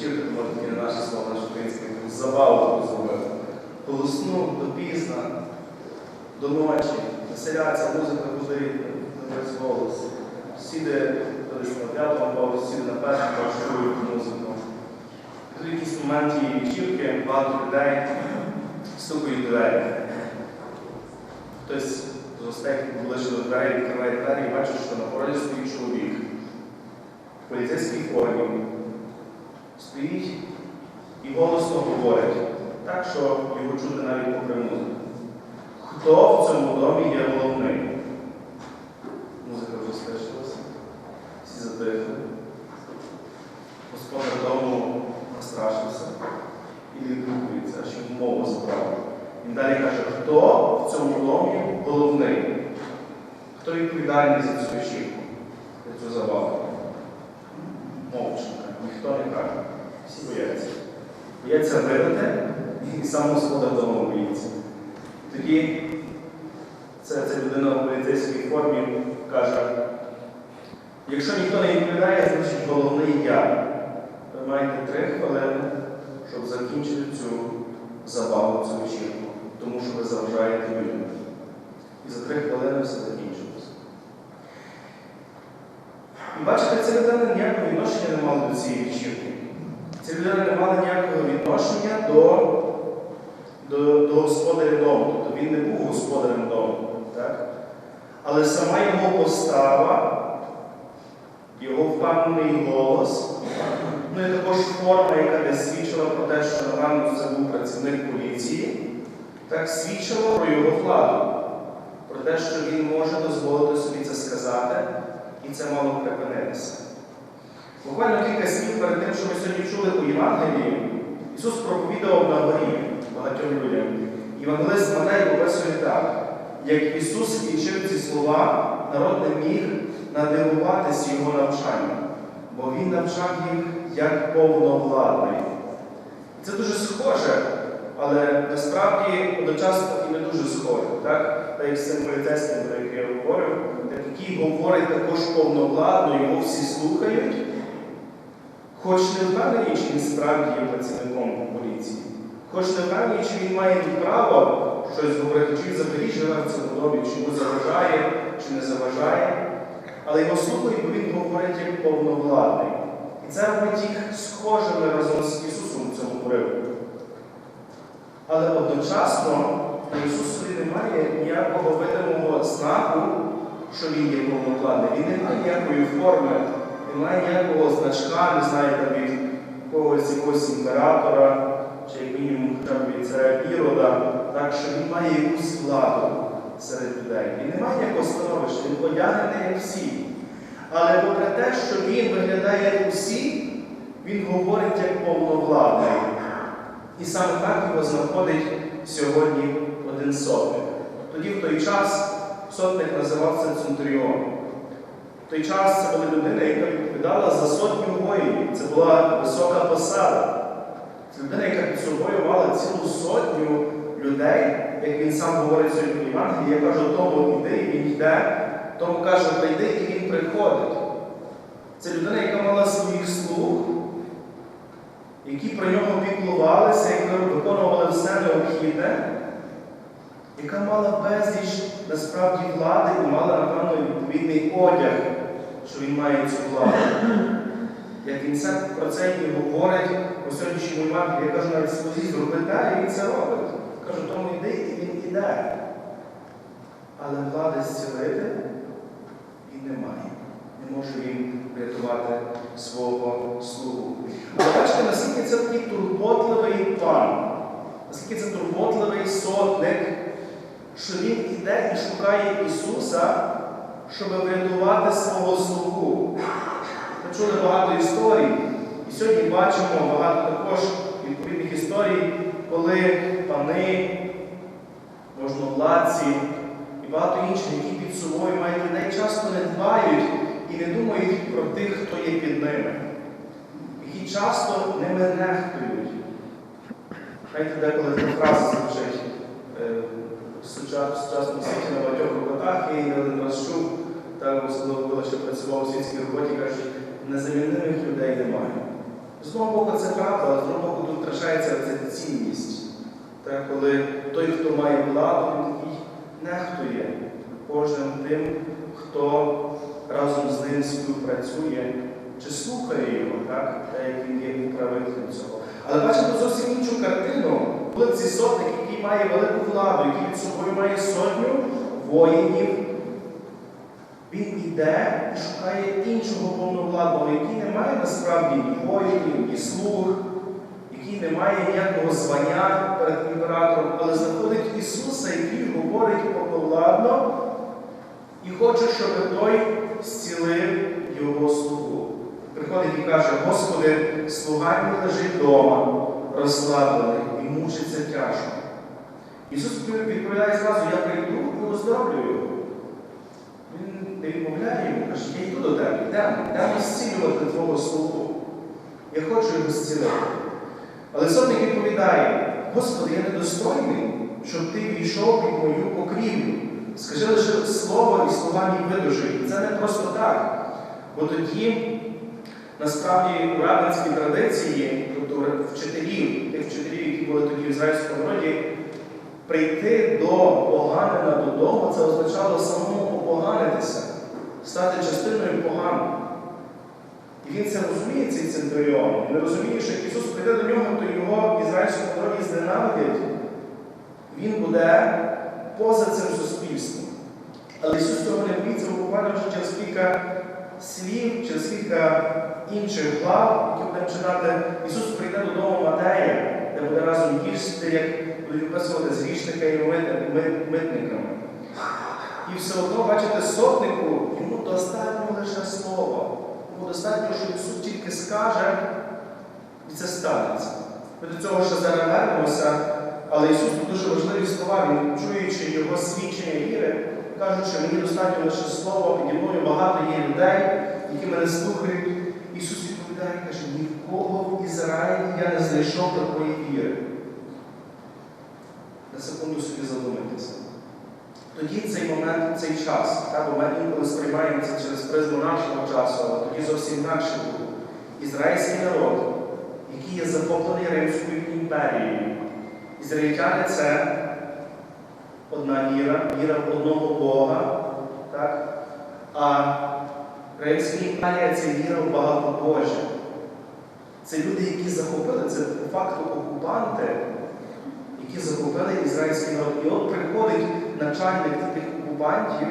То може не наше слово, наше українське, таку забаву таку зробили. Голосну до пізна, до ночі, веселяться, музика гудить весь голос. Сіде на п'ятому поверсі, сіде на першому, чують музику. Тут в якийсь момент її вечірки, багато людей стукають двері. Хтось з гостей ближче до дверей, відкриває двері і бачить, що на порозі стоїть чоловік в поліцейській формі. Стоїть і голосно говорить, так, що його чути навіть попри музику. Хто в цьому домі є головний? Музика вже всі затихли. Господар дому настрашився і відгукується, що мову забрав. Він далі каже, хто в цьому домі головний? Хто відповідальний за цю вечірку, за цю забаву? Мовчанка, ніхто не каже. Всі бояться. Бояться видати, і сам господар дому боїться. Тоді це, ця людина в поліцейській формі каже, якщо ніхто не відповідає, значить головний я. Ви маєте три хвилини, щоб закінчити цю забаву, цю вечірку, тому що ви заважаєте людям. І за три хвилини все закінчилося. Бачите, ця людина ніякого відношення не мала до цієї вечірки. Людина не мала ніякого відношення до до, до господаря дому. Тобто він не був господарем дому. Так? Але сама його постава, його впевнений голос, ну і також форма, яка не свідчила про те, що напевно це був працівник поліції, так свідчила про його владу, про те, що він може дозволити собі це сказати, і це мало припинитися. Буквально кілька слів перед тим, що ми сьогодні чули у Євангелії, Ісус проповідував на горі багатьом людям. Євангелист Матей описує так, як Ісус вчив ці слова, народ не міг надивуватись Його навчанням, бо Він навчав їх як повновладний. Це дуже схоже, але насправді одночасно і не дуже схоже. Так, так як з цим поліцейським, про який я говорю, так який говорить також повновладно, його всі слухають, хоч не впевнені, чи він справді є працівником поліції. Хоч не впевнені, чи він має право щось говорити, чи він взагалі живе в цьому домі, чи йому заважає, чи не заважає. Але його слухають, бо він говорить як повновладний. І це робить їх схожими разом з Ісусом в цьому уривку. Але одночасно у Ісусові немає ніякого видимого знаку, що Він є повновладний. Він не має ніякої форми, немає ніякого значка, не знаю, там від когось якогось імператора чи як мінімум б від царя Ірода, так що він має якусь владу серед людей. Він не має ніякого становища, він одягнений як всі. Але попри те, що він виглядає як усі, він говорить як повновладний. І саме так його знаходить сьогодні один сотник. Тоді в той час сотник називався Центріон. Той час це була людина, яка відповідала за сотню воїнів. Це була висока посада. Це людина, яка під собою мала цілу сотню людей, як він сам говорить сьогодні в Євангелії, я кажу, тому йди, і він йде, тому каже, прийди, і він приходить. Це людина, яка мала своїх слуг, які про нього піклувалися, які виконували все необхідне, яка мала безліч насправді влади і мала, напевно, відповідний одяг, що він має цю владу. Як він це про це і говорить у сьогоднішньому Євангелії, я кажу, навіть слузі зроби і він це робить. Кажу, тому йди, і він іде. Але влади зцілити він не має. Не може він врятувати свого слугу. Але бачите, наскільки це такий турботливий пан, наскільки це турботливий сотник, що він іде і шукає Ісуса, щоб врятувати свого слугу. Ми чули багато історій, І сьогодні бачимо багато також відповідних історій, коли пани, можновладці і багато інших, які під собою мають людей, часто не дбають і не думають про тих, хто є під ними, які часто ними нехтують. Знаєте, деколи ця фраза звучить е, в сучас- в сучасному світі на багатьох роботах, я її не один раз чув, так особливо коли ще працював у світській роботі, кажуть, незамінних людей немає. З одного боку, це правда, але з другого боку тут втрачається ця цінність. Так, коли той, хто має владу, він нехтує кожним тим, хто разом з ним співпрацює чи слухає його, так, те, як він є управителем цього. Але бачимо зовсім іншу картину, коли цей сотник, який має велику владу, який під собою має сотню воїнів, він іде і шукає іншого повновладного, який не має насправді ні воїнів, ні слуг, який не має ніякого звання перед імператором, але знаходить Ісуса, який говорить повновладно і хоче, щоб той зцілив його слугу. Приходить і каже, Господи, слуга мій лежить вдома, розслаблений і мучиться тяжко. Ісус відповідає зразу, я прийду і оздоровлю його. Він не відмовляє йому, каже, я йду до тебе, йдемо, йдемо зцілювати твого слугу. Я хочу його зцілити. Але сотник відповідає, Господи, я недостойний, щоб ти війшов під мою покрівлю. Скажи лише слово і слова мій видужують. Це не просто так. Бо тоді, насправді, у рабинській традиції, тобто вчителів, тих вчителів, які були тоді в ізраїльському народі, прийти до поганина додому, це означало самому опоганитися, стати частиною поганого. І він це розуміє, цей центуріон. Він розуміє, що як Ісус прийде до нього, то його ізраїльському народі зненавидять. Він буде поза цим суспільством. Але Ісус цього не боїться, бо буквально вже через кілька слів, через кілька інших глав, які будемо читати, Ісус прийде додому разом як виписувати з грішника і мит- мит- митниками. І все одно, бачите, сотнику йому достатньо лише слова. Йому достатньо, що Ісус тільки скаже, і це станеться. Ми до цього ще зараз вернемося, але Ісус тут дуже важливі слова, Він, чуючи Його свідчення віри, кажучи, мені достатньо лише слова, піді мною багато є людей, які мене слухають. Ісус відповідає, каже, ні в кого в Ізраїлі я не знайшов такої віри. Секунду собі задумайтеся. Тоді цей момент, цей час, та, бо ми інколи сприймаємо це через призму нашого часу, але тоді зовсім інакше було. Ізраїльський народ, який є захоплений Римською імперією. Ізраїльтяни це одна віра, віра в одного Бога. Так? А Римська імперія це віра в багатобожжя. Це люди, які захопили, це по факту окупанти, які захопили ізраїльський народ. І от приходить начальник тих окупантів,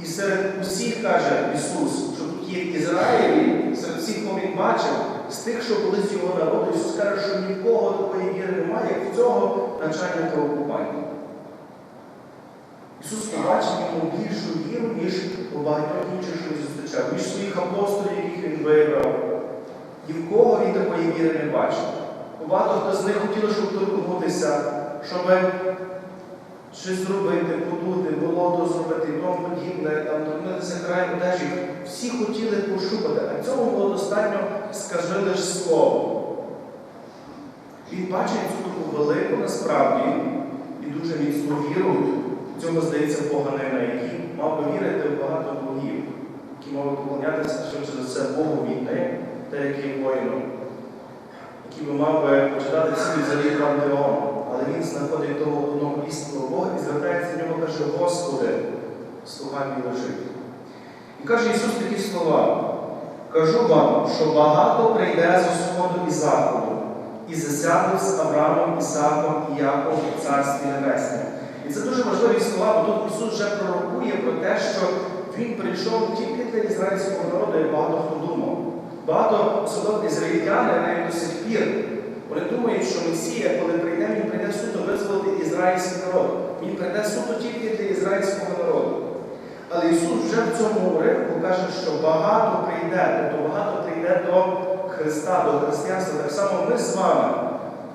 і серед усіх каже Ісус, що тут є Ізраїлі, серед всіх, кого він бачив, з тих, що були з його народу, Ісус каже, що нікого такої віри немає, як в цього начальника окупантів. Ісус побачив йому більшу віру, ніж у багатьох інших, що зустрічав, ніж своїх апостолів, яких він вибрав. І в кого він такої віри не бачив. Багато хто з них хотіли, щоб торкнутися, щоб щось зробити, подути, болото зробити і подібне, там торкнутися краю одежі. Всі хотіли пошукати, а цьому було достатньо, скажи лише слово. Він бачить цю таку велику насправді і дуже міцну віру. Цьому здається поганина, який мав би вірити в багато богів, які мав би поклонятися швидше за все Богу війни, та як воїном, який би мав би почитати всі взагалі пантеон. Але він знаходить того одного істинного Бога і звертається до нього, каже, Господи, слуга мій лежить. І каже Ісус такі слова. Кажу вам, що багато прийде з сходу і заходу, і засядуть з Авраамом, Ісаком і Яковом у Царстві Небесному. І це дуже важливі слова, бо тут Ісус вже пророкує про те, що Він прийшов тільки для ізраїльського народу, як багато хто думав. Багато особливо ізраїльтяни навіть до сих пір. Вони думають, що Месія, коли прийде, він прийде суто визволити ізраїльський народ. Він прийде суто тільки для ізраїльського народу. Але Ісус вже в цьому уривку каже, що багато прийде, тобто багато прийде до Христа, до християнства, так само ми з вами,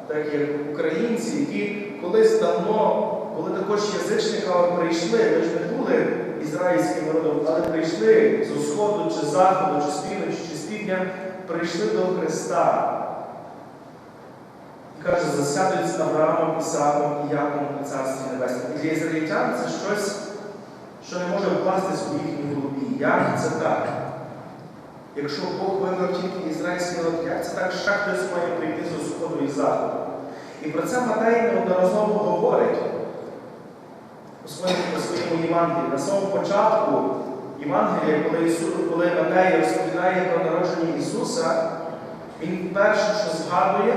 так як українці, які колись давно були також язичниками, прийшли, ми ж не були ізраїльським народом, але прийшли з сходу чи з заходу, чи з півночі, чи з півдня, прийшли до Христа. І каже, засядуть з Авраамом, Ісааком і Яковом у Царстві Небесному. І для ізраїльтян це щось, що не може вкластись у їхній голові. Як це так? Якщо Бог вибрав тільки ізраїльський народ, як це так ще хтось має прийти з сходу і заходу? І про це Матей неодноразово говорить у своєму Євангелії. На самому початку Євангелія, коли, коли Матей розповідає про народження Ісуса, він перше, що згадує,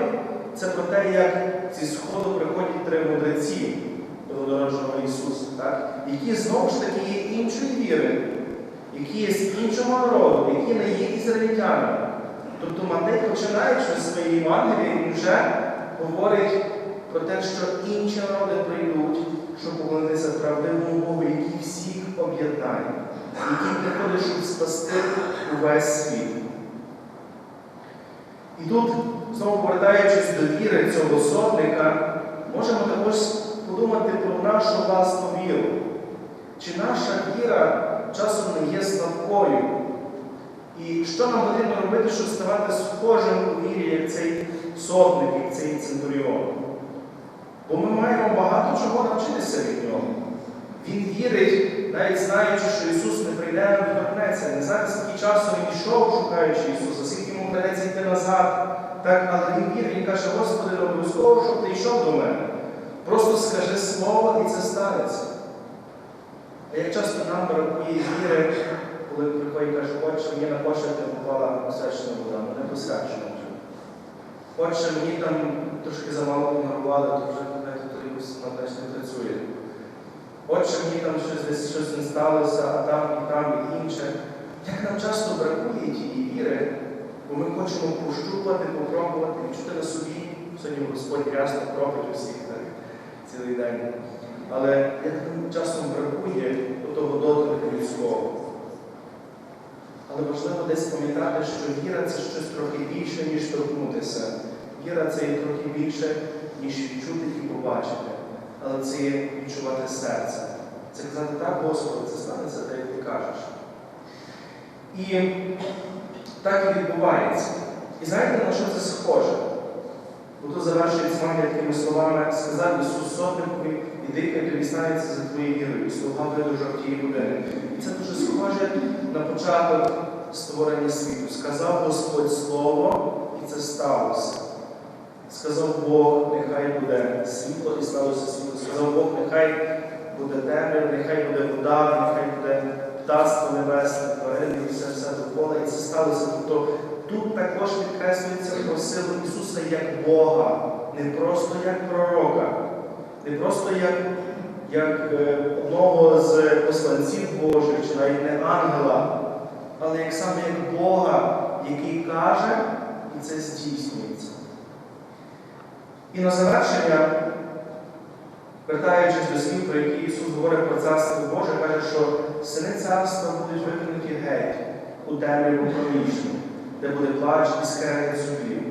це про те, як зі Сходу приходять три мудреці до народженого Ісуса, так? які знову ж таки є іншої віри, які є з іншого народу, які не є ізраїльтянами. Тобто Матей, починаючи своє Євангеліє, він вже говорить про те, що інші народи прийдуть, щоб поклонитися правдивому Богу, який всіх об'єднає, який приходить, щоб спасти увесь світ. І тут, знову повертаючись до віри цього сотника, можемо також подумати про нашу власну віру. Чи наша віра часом не є слабкою? І що нам потрібно робити, щоб ставати схожим у вірі, як цей сотник, як цей центуріон? Бо ми маємо багато чого навчитися від нього. Він вірить, навіть знаючи, що Ісус не прийде, не доторкнеться. Не знає, скільки часу він йшов, шукаючи Ісуса, скільки йому придеться йти назад. Так, але він вірить, він каже, Господи, обов'язково, щоб ти йшов до мене. Просто скажи слово і це станеться. А як часто нам бракує віри, коли приходить каже, отче, мені на не попала посвячена вода, не посвячена вже. Отче, мені там трошки замало подарували, то вже то якось не працює. Отче, мені там щось десь щось не сталося, а там і там і інше. Як нам часто бракує тієї віри, бо ми хочемо пощупати, попробувати, відчути на собі. Сьогодні Господь ясно пробить усіх так, цілий день. Але як нам часом бракує того доторку людського. Але важливо десь пам'ятати, що віра це щось трохи більше, ніж торкнутися. Віра це є трохи більше, ніж відчути і побачити. Але це є відчувати серце. Це казати, так, Господи, це станеться, так як ти кажеш. І так і відбувається. І знаєте, на що це схоже? Бо тут завершується має такими словами, сказав Ісус сотникові, іди, хай тобі станеться за твоєю вірою, слуга видужав тієї години. І це дуже схоже на початок створення світу. Сказав Господь Слово, і це сталося. Сказав Бог, нехай буде світло і сталося світло. Сказав Бог, нехай буде темрява, нехай буде вода, нехай буде птаство небесне, тварини і все все довкола. І це сталося. Тобто тут також підкреслюється про силу Ісуса як Бога, не просто як пророка, не просто як, як е, одного з посланців Божих, чи навіть не ангела, але як саме як Бога, який каже, і це здійснюється. І на завершення, вертаючись до слів, про які Ісус говорить про Царство Боже, каже, що сини царства будуть викинуті геть у темряву проміжну, де буде плач і скрегіт зубів.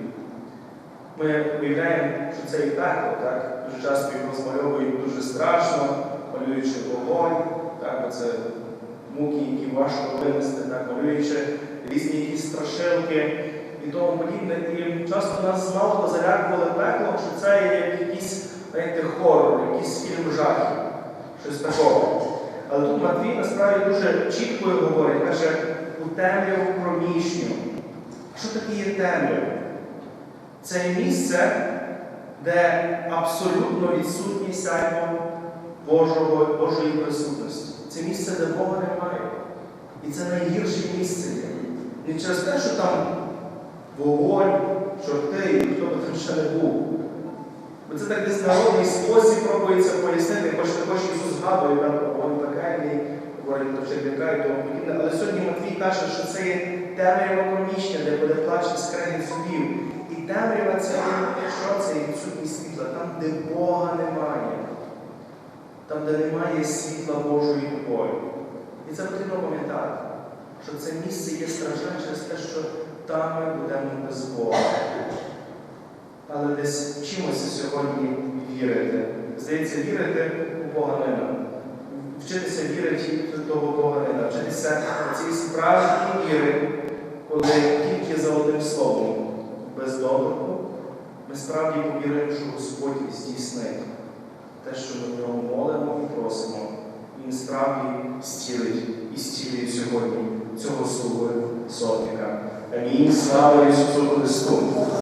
Ми уявляємо, що це і пекло, так? Дуже часто їх розмальовують дуже страшно, малюючи вогонь, так? це муки, які важко винести, так? малюючи різні якісь страшилки і тому подібне. І часто нас мало залякували пекло, що це є якийсь хорор, якийсь фільм жахів, щось такого. Але тут Матвій насправді дуже чітко говорить, каже, у темряву проміжню. Що таке є темрява? Це місце, де абсолютно відсутнє сяйво Божого, Божої присутності. Це місце, де Бога немає. І це найгірше місце. є. Не через те, що там вогонь, чорти, хто би там ще не був. Бо це так десь народний спосіб пробується пояснити, хоч також Ісус згадує, там вогонь пекельний, говорить до черв'яка і тому подібне. Але сьогодні Матвій каже, що це є темрява проміщення, де буде плач і скрегіт зубів. І темрява це що це відсутність світла, там, де Бога немає, там, де немає світла Божої любові. І це потрібно пам'ятати, що це місце є страшне через те, що там ми будемо без Бога. Але десь вчимося сьогодні вірити. Здається, вірити у Бога не нам. Вчитися вірити в того Бога не нам. Вчитися цій справжній віри, коли тільки за одним словом, без доторку, ми справді повіримо, що Господь здійснить те, що ми в нього молимо і просимо. Він справді зцілить і зцілює сьогодні цього свого сотника. Амінь. Слава Ісусу Христу!